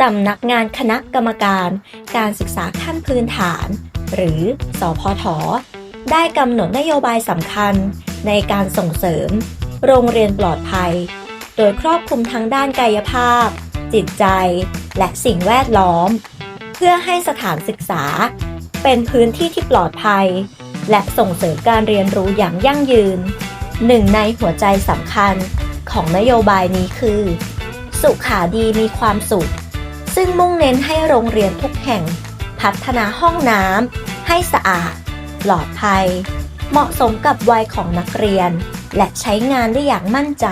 สำนักงานคณะกรรมการ การศึกษาขั้นพื้นฐาน หรือสพทได้กำหนดนโยบายสำคัญในการส่งเสริม โรงเรียนปลอดภัย โดยครอบคลุมทั้งด้านกายภาพ จิตใจ และสิ่งแวดล้อม เพื่อให้สถานศึกษา เป็นพื้นที่ที่ปลอดภัย และส่งเสริมการเรียนรู้อย่างยั่งยืน หนึ่งในหัวใจสำคัญของนโยบายนี้คือ สุขาดีมีความสุข ซึ่งมุ่งเน้นให้โรงเรียนทุกแห่ง พัฒนาห้องน้ำให้สะอาด ปลอดภัย เหมาะสมกับวัยของนักเรียน และใช้งานได้อย่างมั่นใจ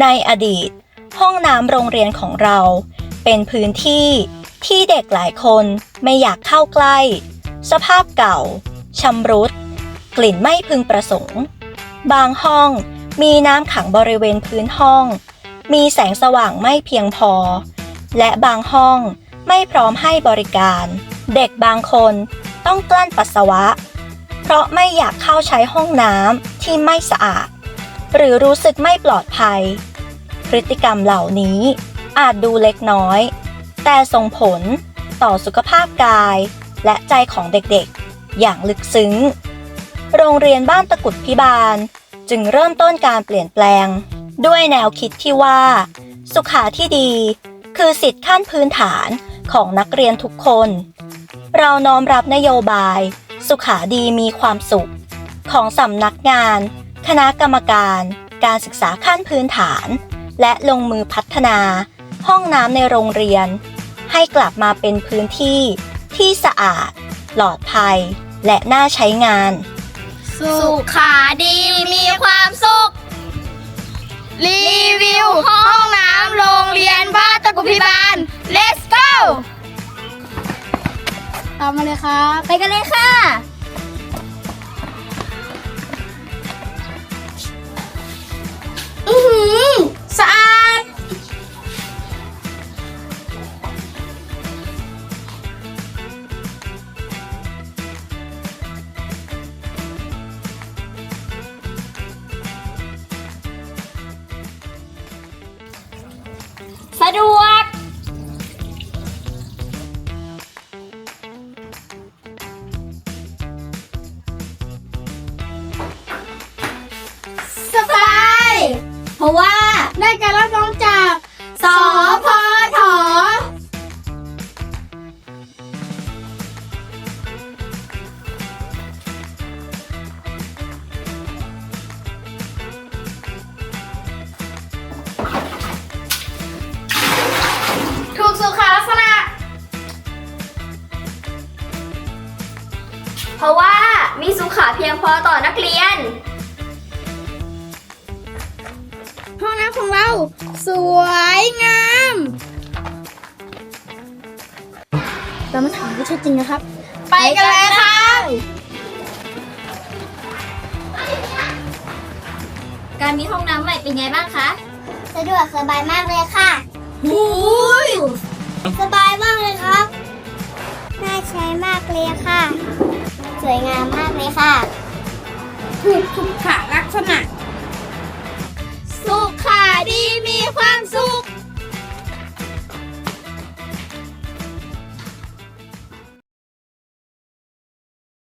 ในอดีต ห้องน้ำโรงเรียนของเรา เป็นพื้นที่ที่เด็กหลายคนไม่อยากเข้าใกล้ สภาพเก่าชำรุด กลิ่นไม่พึงประสงค์ บางห้องมีน้ำขังบริเวณพื้นห้อง มีแสงสว่างไม่เพียงพอ และบางห้องไม่พร้อมให้บริการ เด็กบางคนต้องกลั้นปัสสาวะ เพราะไม่อยากเข้าใช้ห้องน้ำที่ไม่สะอาด หรือรู้สึกไม่ปลอดภัย พฤติกรรมเหล่านี้อาจดูเล็กน้อย แต่ส่งผลต่อสุขภาพกายและใจของเด็กๆ อย่างลึกซึ้ง โรงเรียนบ้านตะกุดพิบาล จึงเริ่มต้นการเปลี่ยนแปลง ด้วยแนวคิดที่ว่า สุขาที่ดี คือสิทธิขั้นพื้นฐานของนักเรียนทุกคน เราน้อมรับนโยบาย สุขาดีมีความสุข ของสำนักงาน คณะกรรมการ การศึกษาขั้นพื้นฐาน และลงมือพัฒนา ห้องน้ำในโรงเรียน ให้กลับมาเป็นพื้นที่ ที่สะอาด ปลอดภัย และน่าใช้งาน สุขาดีมีความสุข กุพิบาล let's go ตามมาเลยครับ ไปกันเลยค่ะ เพราะว่าได้การรับรองจากสพทถูกสุขลักษณะ เพราะว่ามีสุขาเพียงพอต่อนักเรียน ห้องน้ำของเรา สวยงาม เรามาถามผู้ช่วยจริงนะครับ ไปกันเลยค่ะการมีห้องน้ำใหม่เป็นไงบ้างคะ สะดวกสบายมากเลยค่ะหูยสบายมากเลยครับ น่าใช้มากเลยค่ะ สวยงามมากเลยค่ะ ถูกสุขลักษณะสุขา ดีมีความสุข